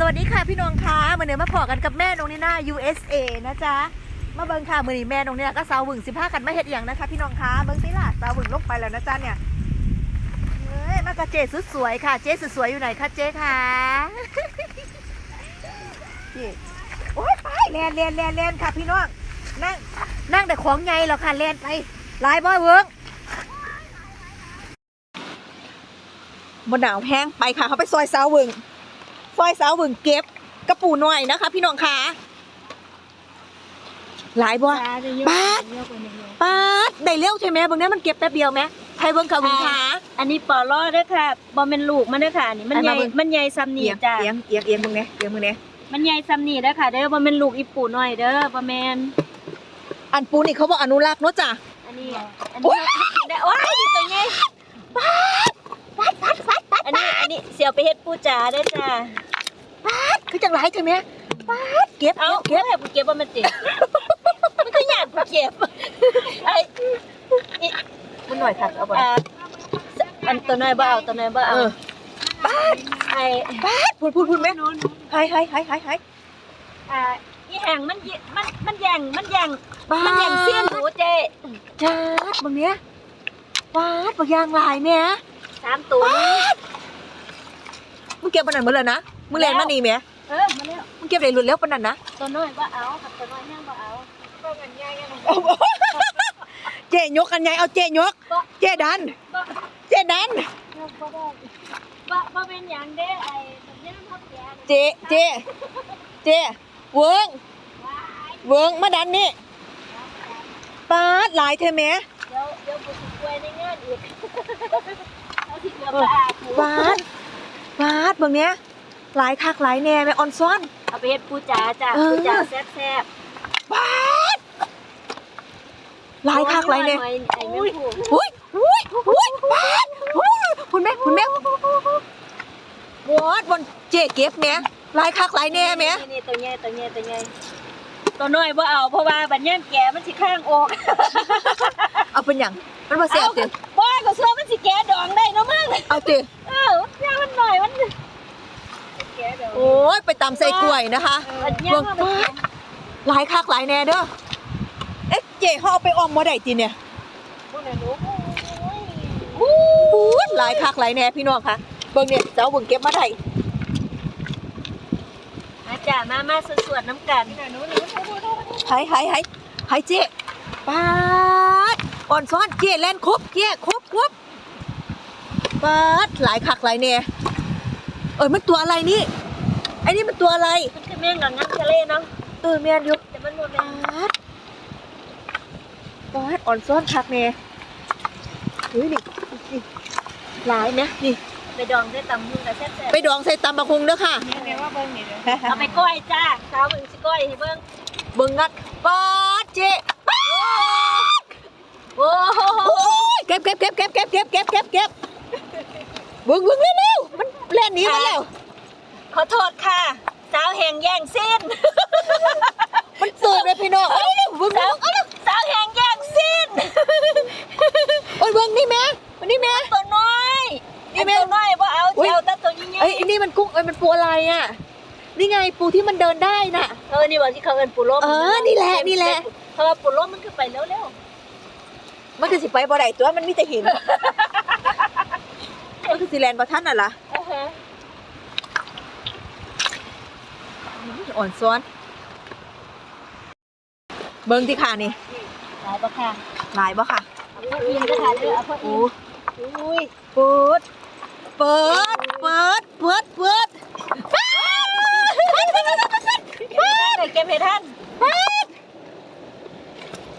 สวัสดีค่ะพี่นงคะมาเนื้อมาพอกันกับแม่นงนีน่า USA นะจ๊ะมาเบิ่งค่ะมือนี้แม่น้องนีน่าก็สาวหวึงสิบห้ากันมาเฮ็ดอย่างนะคะพี่นงคะเบิ่งสิล่ะสาวหวึงลงไปแล้วนะจ๊ะเนี่ยเฮ้ยมากระเจสุดสวยค่ะ เจ๊สุดสวยอยู่ไหนคะเจ๊คะโอ้ยไปแลนแลนแลนแลนค่ะพี่น้องนั่งนั่งแต่ของไงแล้วค่ะแลนไปลายบอยเวิร์กบนหนาวแห้งไปค่ะเขาไปซอยสาวหวึง ซอยสาวหวึงเก็บกระปูหน่อยนะคะ พี่น้องคะหลายบ่บาทบาทได้เร็วใช่ไหมบางนี้มันเก็บแป๊บเดียวไหมใครเบิ่งเขาวิ่งขาอันนี้ปอล้อด้อค่ะบอมเป็นลูกมันด้อค่ะนี่มันใหญ่มันใหญ่ซ้ำเอีนี่จ้ะเอียงเอียงเอียงมึงเนี้ยเอียงมึงเนี้ยมันใหญ่ซ้ำนี่ด้อค่ะเด้อบอมเป็นลูกอีปูหน้อยเด้อบอมแมนอันปูนี่เขาบอกอนุรักษ์เนาะจ้ะอันนี้อันนี้ได้ว้ยตัวใหญ่ปาดปาดปาดปาดอันนี้อันนี้เสี่ยวไปเฮ็ดปูจ๋าเด้อจ้ะ คือจังไรใช่ไหมบาทเก็บเอาเก็บเก็บเก็บบ่แม่นติมันก็ยากกูเก็บไอ้อิมันหน่อยค่ะเอาบ่อ่าอันตัวน้อยบ่เอาตัวน้อยบ่เอเอาอไอ้บาทพูดพูดพูดไหมหายหายหายหายหายอ่าอีแหงมันยิมันมันแย่งมันแย่งบาทมันแย่งเสี้ยนหนูเจ้จ้าดบางเนี้ยบาทบางอยางหลายแม่สามตัวนี่มึงเก็บปานนันหมดเลยนะมึงเล่นมานี่แม่ เออมาแล้วมึงเก็บได้หลุดแล้วปานนันนะตัวน้อยว่าเอากับตัวน้อยยังบ่เอาก็เงินใหญ่ยังเจยกอันใหญ่เอาเจยกเจดัน บ่เจดันบ่ได้บ่บ่เป็นหยังเด้ไอ้ตัวนี้มันทับแกนเจ เจ เจ เวิงเวิงมาดันนี่ปาดหลายเธอแม่เดี๋ยวเดี๋ยวกูสิป่วยในงานอีกเอาสิเกือบไปอาบกูปาดปาดเบิ่งเนี้ย หลายคักหลายแน่แม่ออนซ้อน เอาไปเฮ็ดปูจ๋าจ้ะเออปูจ๋าแซ่บปาดๆหลายคักหลายแน่ไอ้แม่ผู้หุ้ยหุ้ยหุ้ยปาดหุ้ยคุณแม่คุณแม่วอดบนเจเก็บแม่หลายคักหลายแน่แม่นี่ๆตัวใหญ่ตัวใหญ่ตัวใหญ่ตัวน้อยบ่เอาเพราะว่าบัดยามแก่มันสิข้างออกเอาเป็นหยังมันบ่แซ่บติบ่ก็เชื่อมันสิแก่ดองได้เนาะมึงเอาติเออย่างมันหน่อยมันแก่ดอง โอ้ยไปตำใส่กล้วยนะคะอันย่างมันหลายคักหลายแน่เด้อเอ๊ะเจ๊เขาเอาไปออมบ่ได้ติเนี่ยบ่ได้รู้อู้หูหลายคักหลายแน่พี่น้องค่ะเบิ่งเนี่ยเจ้าเบิ่งเก็บมาได้อาจารย์มามาสวดๆน้ำกันหายหายหายหายเจ๊ปาดอ่อนซ้อนเจ๊แล่นครบเจ๊ครบครบปาดหลายคักหลายแน่ เอ้ยมันตัวอะไรนี่ไอ้นี่มันตัวอะไรมันคือแม่งกับน้ำทะเลเนาะเออแม่นอยู่แต่มันบ่แม่ปานดปาดอ่อนซ้อนคักแน่เฮ้ยนี่นี่หลายนะนี่ ไปดองด้วยตำหุ่งกับแซ่บไปดองใส่ตำบักฮุงเด้อค่ะๆเอาไปก้อยจ้าสาวมึงสิก้อยให้เบิ่งเบิ่งงัดปาดเจ๊ปาดโอ้โหโอ้ยเก็บเก็บเก็บเก็บเก็บเก็บเก็บเก็บเก็บเบิ่งเบิ่งเร็ว ๆมันแล่นหนีมาแล้ว ขอโทษค่ะสาวแห่งแย่งสิ้นมันตื่นเลยพี่น้องเอ้ยเร็วเบิ่งสาเบิ่วงสาวแห่งแย่งสิ้นโอ้ยเบิ่งนี่แม่มันนี่แม่ตัวน้อยนี่แม่ตัวน้อยบ่เอาอุ๊ยเจ้าแต่ตัวใหญ่เอ้ยอันนี่มันกุ้งเอ้ยมันปูอะไรอะนี่ไงปูที่มันเดินได้น่ะเออนี่ว่าที่เขาเอิ้นปูร่มเออนี่แหละนี่แหละเพราะว่าปูร่มมันคือไปเร็วมันคือสิไปบ่ได้ตัวมันมีแต่หินมันคือสิแลนบ่ทันน่ะล่ะ ๆ อ่าฮะอ่อนซ้อน เบิ่งที่ขานี่หลายบ่ค่ะหลายบ่ค่ะเอาพออิ่มก็ค่ะเด้อเอาพอโอ้อิ่มอุ้ยเปิด เปิด เปิด เปิด เปิดเก็บให้ท่านเปิด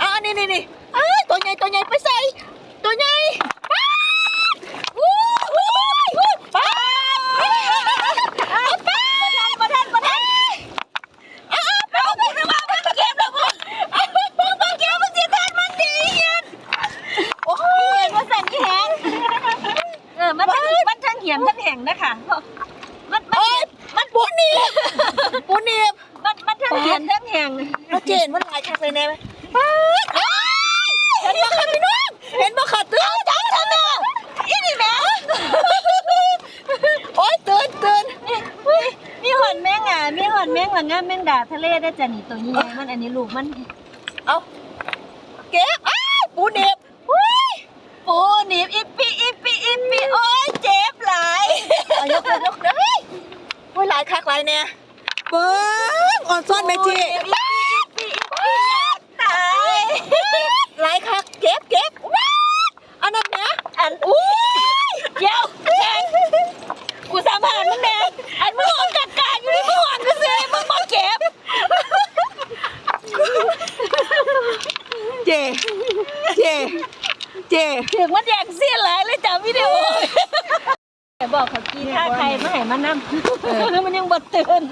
อ่านี่นี่นี่อ้ายตัวใหญ่ตัวใหญ่ไปใส่ตัวใหญ่ป๊าดอู้หูหูป๊าดอ้าวป๊าด บ่ทันบ่ทัน อ้าวป๊าดพูดว่ามันเก็บแล้วมึงอ้าวมึงเก็บมึงสิทันมันดีเย็นโอ้ เห็ ย นว่าสั่นที่แหงเออมันทั้งมันทั้งเหี่ยมทั้งแห้ง นะคะมันมันเอ้ยมันปูนีบปูนีบมันมันทั้งเหี่ยมทั้งแห้งเราเจนมันหลายคักเลยแน่ไหมป๊าดอ้ายเห็นบ่ค่ะพี่น้องเห็นบ่ค่ะเตือนจังทำแม่อีนี่แม่โอ๊ยเตือนเตือนอุ้ยมีหหอนแมงอะมีหอนแมงหลังงามแมงดาทะเลได้จ้ะนี่ตัวนี้ไงมันอันนี้ลูกมัน เอาเก็บอ้าวปูเด็บอุ้ย ปูหนีบอิปปี้อิปปี้อิปปี้โอ้ยเจ็บหลาย เอายกเลยยกเลยโอ้ยหลายคักหลาย เนี่ยเบิ้งอ่อนซ่อนแม่จีตายหลายคักเก็บเก็บว้าวอันนั้นนะอันอุ้ยเดี๋ยวแทนกูสามผ่านมึงแน่อันมึงหอนกัดกาอยู่ในมึงหอนก็เสียมึงมาเก็บเจ เจ เจถึงมันแยงเสียหลายเลยจ้ะวิดีโอ แต่บอกเขากินถ้าใครไม่ให้มานั่งมันยังบดตื่น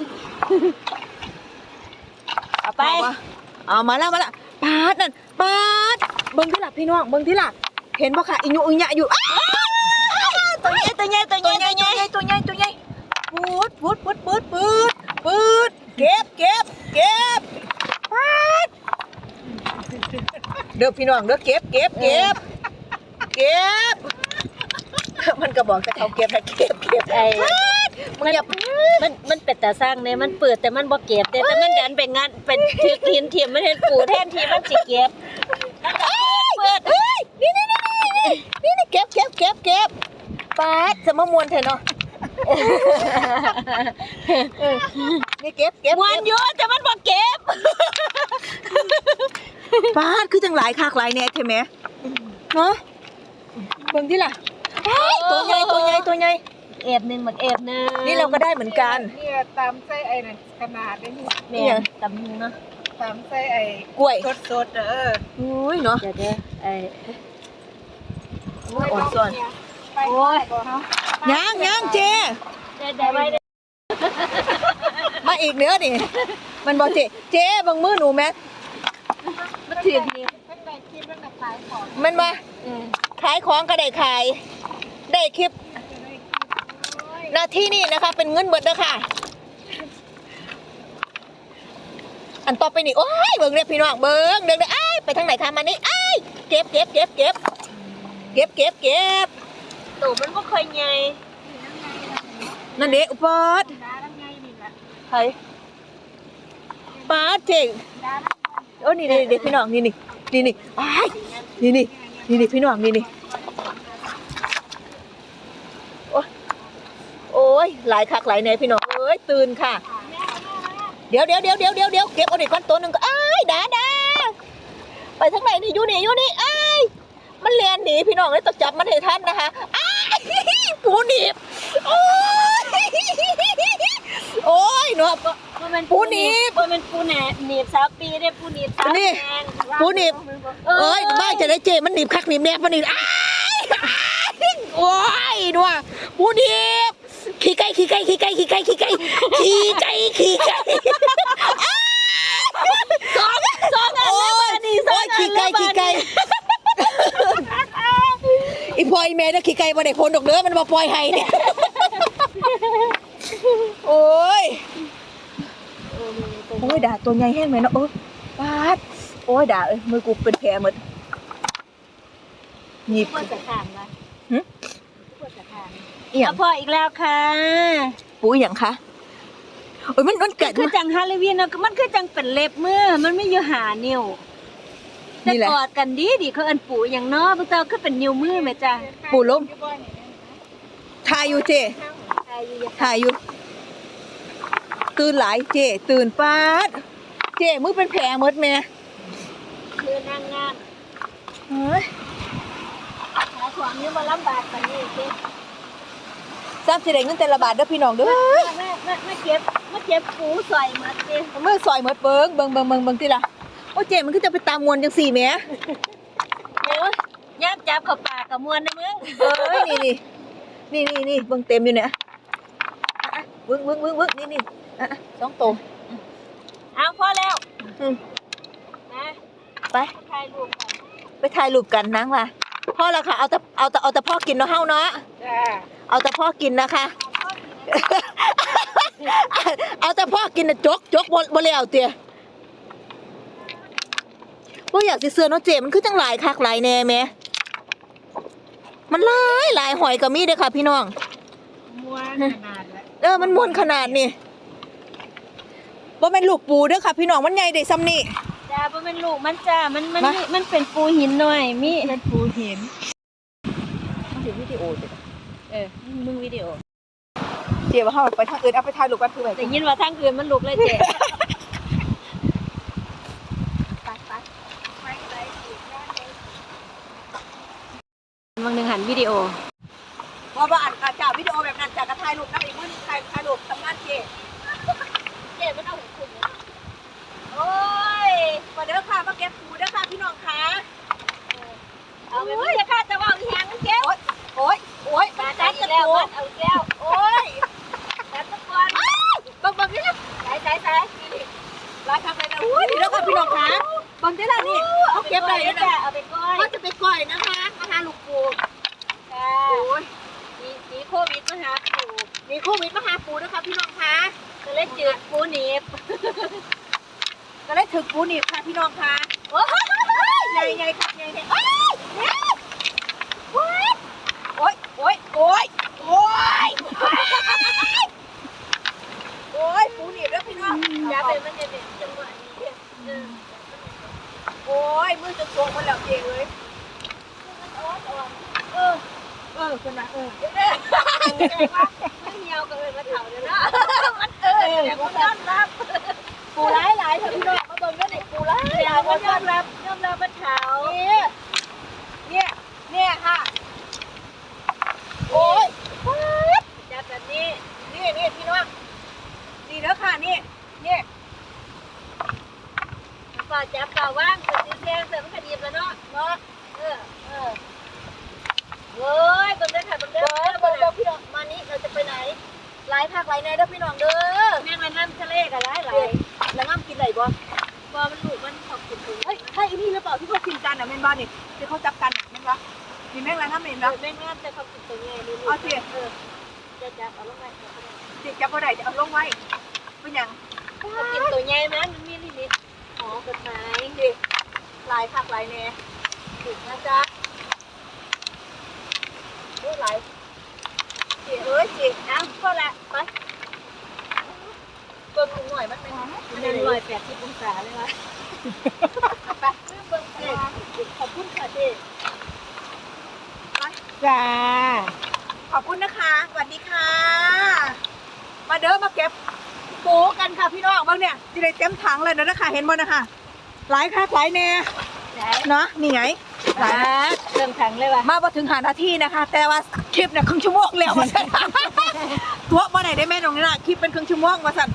เอาไปเอาวะเอามาแล้วมาแล้วปาดนั่นปาดเบิ้งที่หลักพี่น้องเบิ้งที่หลักเห็นปะค่ะอิญุอิญะอยู่อ้าวตัวใหญ่ตัวใหญ่ตัวใหตัวญ่ใหญ่ตัวตัวใหใหญ่ญ่ตัวใหญ่ตัวใหญ่ปืดปืดปืดปืดปืดปืดเก็บเก็บเก็บปาดเด้อพี่น้องเด้อเก็บเก็บเก็บเก็บ มันก็บอกจะเขาเก็บนะเก็บเก็บไอ้มึงอย่ามันมันเป็นแต่สร้างเนี่ยมันเปิดแต่มันบ่เก็บแต่แต่มันดันเป็นงานเป็นถือหินเทียมมันเห็นปูแทนที่มันสิเก็บมันก็เปิดเอ้ยนี่นี่นี่นี่นี่นี่เก็บเก็บเก็บเก็บปาดจะมามวนเถอะเนาะเออนี่เก็บเก็บมวนอยู่แต่มันบ่เก็บปาดคือจังหลายคักหลายแน่ใช่ไหมเนาะเบิ่งที่ล่ะเฮ้ย ตัวใหญ่ตัวใหญ่ตัวใหญ่เอบหนึงหมดเอบหนึงนี่เราก็ได้เหมือนกัน เนี่ยตามไส้ไอ้นั่นขนาดนี้แม่นตำหนึงเนาะตามไส้ไอ้กล้วยสดสดๆเอออุ้ยเนาะ เดี๋ยวเดี๋ยวไอ้อ่อนส่วน ไปโอ้ยก่อนเนาะย่างย่างเจ เดี๋ยวเดี๋ยวไว้เดี๋ยวมาอีกเนื้อนี่มันบอกเจ เจเบางมือหนูแม่มันถือดีทั้งในคลิปทั้งในขายของมันมาเออขายของก็ได้ขาย ได้คลิปจะได้โอ้ยหน้าที่นี่นะคะ เป็นเงินเบิดเด้อค่ะอันต่อไปนี่โอ้ยเบิ่งเด้อพี่น้องเบิ่งเด้อเด้ออ้ายไปทางไหนคะมานี่อ้ายเก็บเก็บเก็บเก็บเก็บเก็บเก็บตู่มันบ่ค่อยใหญ่นั่นเด้อุปอดดาทั้งไงนี่แหละใครปาดเจ๋งดาทั้งโอ้นี่นี่เด็กพี่น้องนี่นี่นี่นี่อ้ายนี่นี่นี่นี่พี่น้องนี่นี่โอ้ยโอ้ ยหลายคักหลายแน่พี่น้องเอ้ยตื่นค่ะ เดี๋ยวเดี๋ยวเดี๋ยวเดี๋ยวเดี๋ยวเดี๋ยวเก็บเอาเด็กก้อนตัวหนึ่งก็อ้ายดาดาไปทางไหนนี่อยู่นี่อยู่นี่อ้ายมันเลียนหนีพี่น้องเลยต้องจับมันให้ทันนะคะอ้ายปูหนีบโอ้ยโอ้ยเนาะบ่แม่นปูหนีบบ่แม่นปูแหนหนีบสาวปีเด้ปูหนีบสาวนี่แพงปูหนีบ เอ้ยบ้านจะได้เจมันหนีบคักหนีบแนบมันหนีบอ้ายอ้ายโอ้ยนัวปูหนีบ ขี้ไก่ขี้ไก่ขี้ไก่ขี้ไก่ขี้ไก่ขี้ไก่ขี้ไก่สองสองอันโอ้แล้วยบาดนี้สอโอ้งยอันขี้ไก่แล้วบาขี้ดไก่นี้อีพลอยแม่ถ้าขี้ไก่บ่ได้ผลดอกเด้อมันบ่ปล่อยให้เนี่ยโอ้ยโอ้ยด่าตัวใหญ่แห้งไหมเนาะโอ้ยปาดโอ้ยด่าเอ้ยมือกูเป็นแผลหมดหยิบปวดจะขานวะ หึ ปวดจะขาน อีหยัเอางพออีกแล้วค่ะปูอหย่างคะโอ้ยมันมันเกิดคือจังฮาโลวีนเนาะมันคือจังเป็นเล็บมือมันไม่อยู่หานิ้วแต่นี่แหละ กอดกันดีดีเขาเอิ้นปู่อย่างเนาะพวกเจ้าคือเป็นนิ้วมือแม่จ้ะปูล้มทายอยู่เจถ่ายอยู่ ตื่นหลายเจ ตื่นปาด เจมือเป็นแผลหมดแม่คือนางงามเฮ้ยหาของนี่มาลำบากกันนี่สิท ราบสิได้เงินแต่ละบาทเด้อพี่น้องเด้อแม่แม่แม่เก็บแม่เก็บปูใส่มาสิมือซอยหมดเบิงเบิงเบิงเบิงเบิงติล่ะโอ้เจมันคือจะไปตามมวนจังสี่แหม่โอ้ยย่ามจับเข้าปากกับมวนนะมึงเอ้ยนี่นี่นี่นี่นี่เบิงเต็มอยู่เนี่ยอะเบิงเบิงเบิงเบิงนี่นี่อะอะสองตัว เอาพอแล้วอืม นะไป ถ่ายรูปกันไปถ่ายรูปกันนังว่ะ พ่อละค่ะเอาแต่เอาแต่เอาแต่พ่อกินเนาะเฮาเนาะจ้าเอาแต่พ่อกินนะคะ เอาแต่พ่อกินนะจกจกบ่บ่แล้วเตียบ่อยากสิเสือเนาะเจมันคือจังหลายคักหลายแน่แหม่มันหลายหลายหอยก็มีเด้อค่ะ พี่น้อง ม้วนขนาดละเออ มันม่วนขนาดนี่บ่แม่นลูกปูเด้อค่ะ พี่น้อง มันใหญ่ได้ซ้ำนี่ จ้าบ่แม่นลูกมันจ้ามันมันมามี มันเป็นปูหินหน่อยมีเป็นปูหินมันถึงวิดีโอเด้อเออมึงวิดีโอเดี๋ยวเฮาไปทางอื่นเอาไปถ่ายรูปกันคือไว้แต่ยินว่าทางอื่นมันลุกเลยเจ๊ บางหนึงหันวิดีโอ ว่าบ่อ่านอ่านจากวิดีโอแบบนั้นจากกระถ่ายรูปนำอีกมื้อนึงถ่ายถ่ายรูปทำงานเจ เจ๊มันเอาของคุณ โอ้ยมาเด้อค่ะมาเก็บปูเด้อค่ะพี่น้องค่ะ เอาไปเลยค่ะจะว่าอีหยังเจ๊ โอ๊ยโอ๊ยโอ๊ย มา จั จั ด ด กัน แล้ว ปู มันเอาแล้ว โอ๊ย จัดตะกอน บังบังนี่นะ ใส่ใส่ใส่ ลายทำอะไรนะอุ้ยนี่แล้วค่ะพี่น้องค่ะบังได้ละนี่เขาเก็บอะไรเลยนะจ้ะเอาไปก้อยเขาจะไปก่อยนะคะมาหาลูกปูค่ะโอ้ยมีมีโควิดมาหาปูมีโควิดมาหาปูนะคะพี่น้องค่ะก็เลยจืดปูหนีบก็เลยถึกปูหนีบค่ะพี่น้องค่ะโอ้ยใหญ่ใหญ่ค่ะใหญ่ใหญ่โอ๊ยโอ๊ยโอ๊ยโอ๊ยโอ๊ยโอ๊ยโอ๊ยปูหนีบแล้วพี่น้องอย่าเป็นมันจะเป็นจังหวะนี้เออ โอ๊ยมือจะโกงมันแล้วเองเลยเออเออคุณนะเออไม่เหี่ยวก็เลยมาเถาเดี๋ยวนะมันเออเดี๋ยวผมยอมรับปูร้ายหลายเถอะพี่น้องมาเบิ่งด้วยนี่ปูร้ายหเดี๋ยลาวยมันยอมรับยอมรับมาเถาเนี่ยเนี่ยเนี่ยค่ะโอ๊ยจับแบบนี้นี่นี่พี่น้องดีแล้วค่ะนี่ นี่าจับฝ่าว่างเสร็จแซงเสร็จมันคดีบแล้วเนาะเนาะเออเออเว้ยเบิ่งได้ค่ะเบิ่งได้เบิร์ดเบิร์ดเบิร์ดพี่น้องมานี่เราจะไปไหนหลายภาคหลายในเด้อพี่น้องเด้อแม่งมันน้ำทะเลกันหลายหลายแล้วน้ำกินไหนบ่พอมันลูกมันขอบคุณถึงเฮ้ยใช่อันนี้หรือเปล่าที่เขากินกันอะแม่นบ้านนี่ที่เขาจับกันอะแม่นปะมีแม่งอะไรน้ำเมนเอปะอแม่งน้ำแต่ขอบคุณตรงไงนี่เอาสิเออจะจับเอาลงไปจิจับบ่ได้จะเอาลงไว้เป็นยังเขากินตัวใหญ่ไหมมันมี กฎหมายดิลายภาคหลายแน่ถูกนะจ๊ะโอ้ยลายเจีเอ้ยเจีเอาก็ละไปเบิ่งหน่อยมันเป็นอันนั้นร้อยแปดสิบองศาเลยวะไปเบิ่งเจ๊ขอบคุณค่ะเจ๊จ้าขอบคุณนะคะสวัสดีค่ะ มาเด้อมาเก็บ ปูกันค่ะพี่น้องเบ้างเนี่ยจะได้เต็มถังเลยนะนะคะเห็นบ่นะคะหลายคักหลายแน่ไหนเนาะนี่ไงหลายเริ่มถังเลยวะมาพอถึงหานาทีนะคะ แต่ว่าคลิปเนี่ยครึ่งชั่วโมงแล้วว่าซั่นตัวมาไหนได้แม่ตรงนี้นะคลิปเป็นครึ่งชั่วโมงว่าสั่น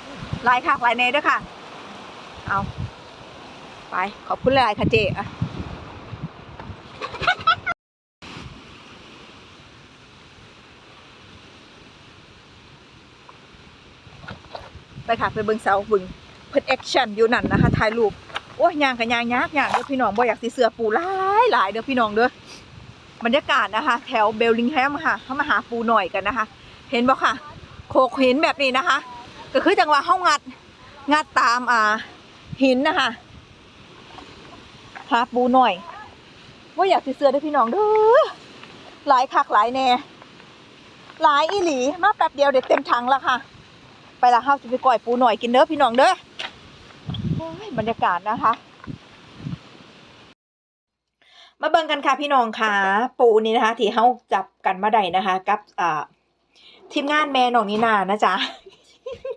หลายคักหลายแน่เด้อค่ะเอาไปขอบคุณหลายๆค่ะเจ๊อะ ไปค่ะไปเบิ่งเสาเบิ่งเพิ่นแอคชั่นอยู่นั่นนะคะถ่ายรูปโอ้ยยางกับยางยากยากเด้อพี่น้องบ่อยากสิเสือปูหลายหลายเด้อพี่น้องเด้อบรรยากาศนะคะ แถวเบลลิงแฮมค่ะเข้ามาหาปูหน่อยกันนะคะ เห็นบ่ค่ะโขกหินแบบนี้นะคะ ก็คือจังหวะเฮางัดงัดตามอ่าหินนะคะหาปูหน่อยว่าอยากสิเสือเด้อพี่น้องเด้อหลายคักหลายแน่หลายอีหลีมาแป๊บเดียวเด็ดเต็มถังแล้วค่ะ ไปละเฮาจะไปก่อยปูหน่อยกินเด้อพี่น้องเด้อโอ้ยบรรยากาศนะคะ มาเบิ่งกันค่ะพี่น้องค่ะ ปูนี้นะคะ ที่เฮาจับกันมาได้นะคะ กับอ่าทีมงานแม่น้องนินานะจ๊ะ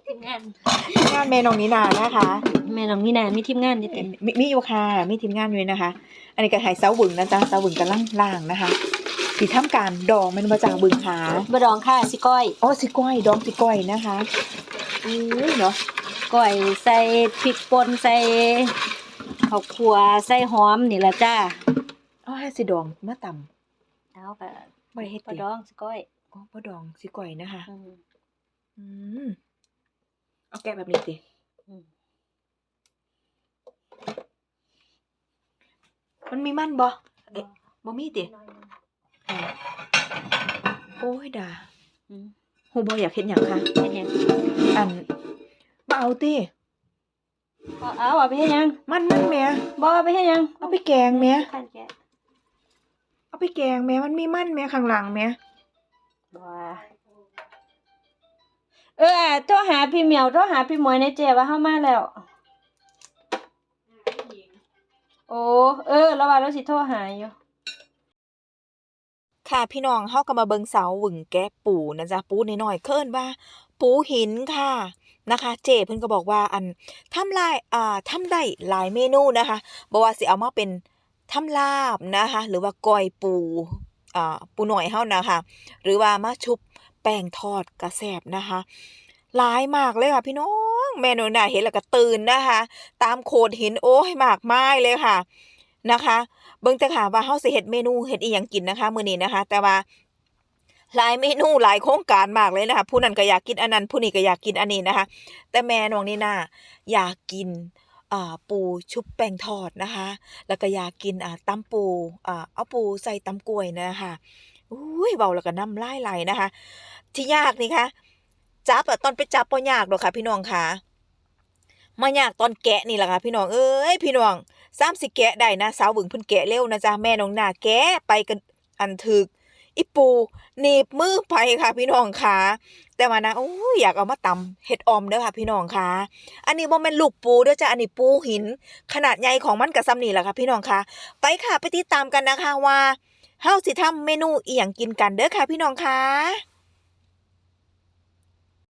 ทีมงานทีมงานแม่น้องนินานะคะ แม่น้องนี่นามีทีมงานนี่เต็มมีมีอยู่ค่ะมีทีมงานอยู่นะคะ อันนี้ก็ถ่ายเสาบึงนะจ๊ะเสาบึงกันล่างล่างนะคะที่ทำการดองมันมาจากบึงค่ะบดองค่ะสิก้อย โอ้สิก้อย ดองสิก้อยนะคะ อุ้ยเนาะก้อยใส่พริกป่นใส่ข้าวคั่วใส่หอมนี่ละจ้าอ๋อสิดองมาต่เอาค่ะำบ่ได้เฮ็ดบติดองสิก้อยอ๋อบ่ดองสิก้อยนะคะอืมอืมเอาแกะแบบนี้สิอืมมันมีมันบ่เอ๊ะบ่มีติอ่าโอ้ยด่าอืม ฮู้บ่อยากเฮ็ดหยังคะเป็นหยังอันมาเอาติเอาเอาเอาไปให้ยังมันมันแหม่บ่เอาไปให้ยังเอาไปแกงแหม่ขันแกะเอาไปแกงแหม่มันมีมันแหม่ข้างหลังแหม่บ่เอออะโทรหาพี่เหมียวโทรหาพี่หมวยในเจว่าเฮามาแล้ว โอ้ เออ แล้วว่าเราสิโทรหาอยู่ ค่ะพี่น้องเฮาก็มาเบิงเสาหวึงแกะปูนะจ๊ะปูน้อยๆเคิ้นว่า ปูหินค่ะนะคะ เจเพิ่นก็บอกว่าอันทำลายอ่าทำได้หลายเมนูนะคะบ่ว่าสิเอามาเป็นทำลาบนะคะ หรือว่าก้อยปูอ่าปูหน้อยเฮานะคะหรือว่ามาชุบแป้งทอดกระแซบนะคะหลายมากเลยค่ะพี่น้องแม่หนูน่ะเห็นแล้วก็ตื่นนะคะ ตามโขดหินโอ้ยมากมายเลยค่ะนะคะ เบิ่งแต่ค่ะว่าเฮาสิเฮ็ดเมนูเฮ็ดอีหยังกินนะคะมื้อนี้นะคะ แต่ว่าหลายเมนูหลายโครงการมากเลยนะคะผู้นั้นก็อยากกินอันนั้นผู้นี้ก็อยากกินอันนี้นะคะ แต่แม่น้องนี่น่าอยากกินอ่าปูชุบแป้งทอดนะคะ แล้วก็อยากกินอ่าตำปูอ่าเอาปูใส่ตำกล้วยนะคะอุ้ยเว้าแล้วก็น้ำลายไหลนะคะ ที่ยากนี่คะจับอะตอนไปจับบ่ยากดอกค่ะ พี่น้องค่ะมายากตอนแกะนี่แหละค่ะพี่น้องเอ้ยพี่น้อง ซ้ำสิแกะได้นะสาวบึงเพิ่นแกะเร็วนะจ๊ะแม่น้องหน้าแกะไปกันอันถึกอีปูหนีบมือไปค่ะพี่น้องค่ะ แต่ว่านะโอ้ยอยากเอามาตำเห็ดออมเด้อค่ะพี่น้องค่ะ อันนี้บ่แม่นลูกปูเด้อจ้ะอันนี้ปูหิน ขนาดใหญ่ของมันก็ซ้ำนี่แหละค่ะพี่น้องค่ะ ไปค่ะไปติดตามกันนะคะว่าเฮาสิทำเมนูอีหยังกินกันเด้อค่ะพี่น้องค่ะ